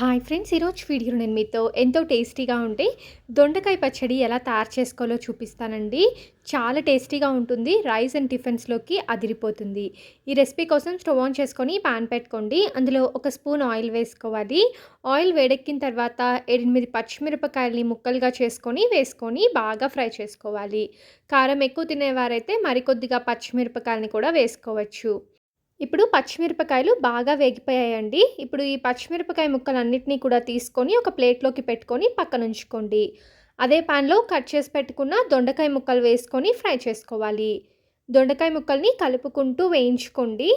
Hi friends ఈరోజు video నేను మీతో ఎంతో టేస్టీగా ఉంటే దొండకాయ పచ్చడి ఎలా తయారు చేసుకోవాలో చూపిస్తానండి. చాలా టేస్టీగా ఉంటుంది రైస్ అండ్ టిఫిన్స్లోకి అదిరిపోతుంది. ఈ రెసిపీ కోసం స్టవ్ ఆన్ చేసుకొని పాన్ పెట్టుకోండి. అందులో ఒక స్పూన్ ఆయిల్ వేసుకోవాలి. ఆయిల్ వేడెక్కిన తర్వాత ఎనిమిది పచ్చిమిరపకాయలని ముక్కలుగా చేసుకొని వేసుకొని బాగా ఫ్రై చేసుకోవాలి. కారం ఎక్కువ తినేవారైతే మరికొద్దిగా పచ్చిమిరపకాయలని కూడా వేసుకోవచ్చు. ఇప్పుడు పచ్చిమిరపకాయలు బాగా వేగిపోయాయండి. ఇప్పుడు ఈ పచ్చిమిరపకాయ ముక్కలన్నిటినీ కూడా తీసుకొని ఒక ప్లేట్లోకి పెట్టుకొని పక్కన ఉంచుకోండి. అదే పాన్లో కట్ చేసి పెట్టుకున్న దొండకాయ ముక్కలు వేసుకొని ఫ్రై చేసుకోవాలి. దొండకాయ ముక్కల్ని కలుపుకుంటూ వేయించుకోండి.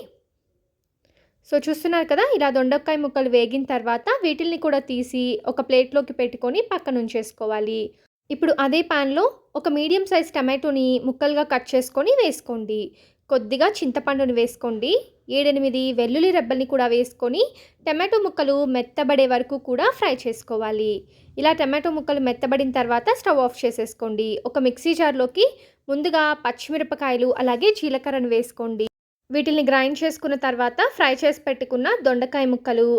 సో చూస్తున్నారు కదా ఇలా దొండకాయ ముక్కలు వేగిన తర్వాత వీటిల్ని కూడా తీసి ఒక ప్లేట్లోకి పెట్టుకొని పక్కన ఉంచేసుకోవాలి. ఇప్పుడు అదే పాన్లో ఒక మీడియం సైజ్ టమాటోని ముక్కలుగా కట్ చేసుకొని వేసుకోండి. కొద్దిగా చింతపండుని వేసుకోండి. ఏడెనిమిది వెల్లుల్లి రెబ్బల్ని కూడా వేసుకొని టమాటో ముక్కలు మెత్తబడే వరకు కూడా ఫ్రై చేసుకోవాలి. ఇలా టమాటో ముక్కలు మెత్తబడిన తర్వాత స్టవ్ ఆఫ్ చేసేసుకోండి. ఒక మిక్సీ జార్లోకి ముందుగా పచ్చిమిరపకాయలు అలాగే జీలకర్రను వేసుకోండి. వీటిని గ్రైండ్ చేసుకున్న తర్వాత ఫ్రై చేసి పెట్టుకున్న దొండకాయ ముక్కలు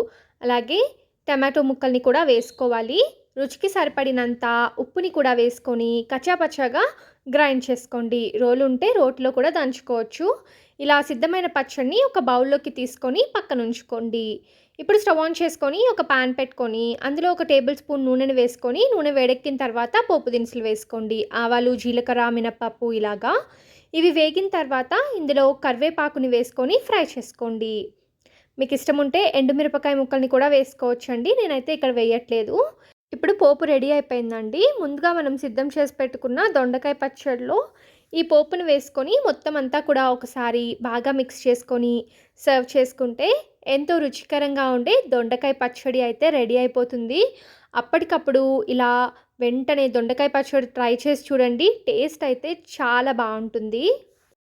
అలాగే టమాటో ముక్కల్ని కూడా వేసుకోవాలి. రుచికి సరిపడినంత ఉప్పుని కూడా వేసుకొని కచ్చాపచ్చాగా గ్రైండ్ చేసుకోండి. రోలు ఉంటే రోట్లో కూడా దంచుకోవచ్చు. ఇలా సిద్ధమైన పచ్చడిని ఒక బౌల్లోకి తీసుకొని పక్కన ఉంచుకోండి. ఇప్పుడు స్టవ్ ఆన్ చేసుకొని ఒక పాన్ పెట్టుకొని అందులో ఒక టేబుల్ స్పూన్ నూనెను వేసుకొని నూనె వేడెక్కిన తర్వాత పోపు దినుసులు వేసుకోండి. ఆవాలు జీలకర్ర మినపప్పు ఇలాగా. ఇవి వేగిన తర్వాత ఇందులో కరివేపాకుని వేసుకొని ఫ్రై చేసుకోండి. మీకు ఇష్టం ఉంటే ఎండుమిరపకాయ ముక్కల్ని కూడా వేసుకోవచ్చండి. నేనైతే ఇక్కడ వేయట్లేదు. ఇప్పుడు పోపు రెడీ అయిపోయిందండి. ముందుగా మనం సిద్ధం చేసి పెట్టుకున్న దొండకాయ పచ్చడిలో ఈ పోపును వేసుకొని మొత్తం అంతా కూడా ఒకసారి బాగా మిక్స్ చేసుకొని సర్వ్ చేసుకుంటే ఎంతో రుచికరంగా ఉండే దొండకాయ పచ్చడి అయితే రెడీ అయిపోతుంది. అప్పటికప్పుడు ఇలా వెంటనే దొండకాయ పచ్చడి ట్రై చేసి చూడండి. టేస్ట్ అయితే చాలా బాగుంటుంది.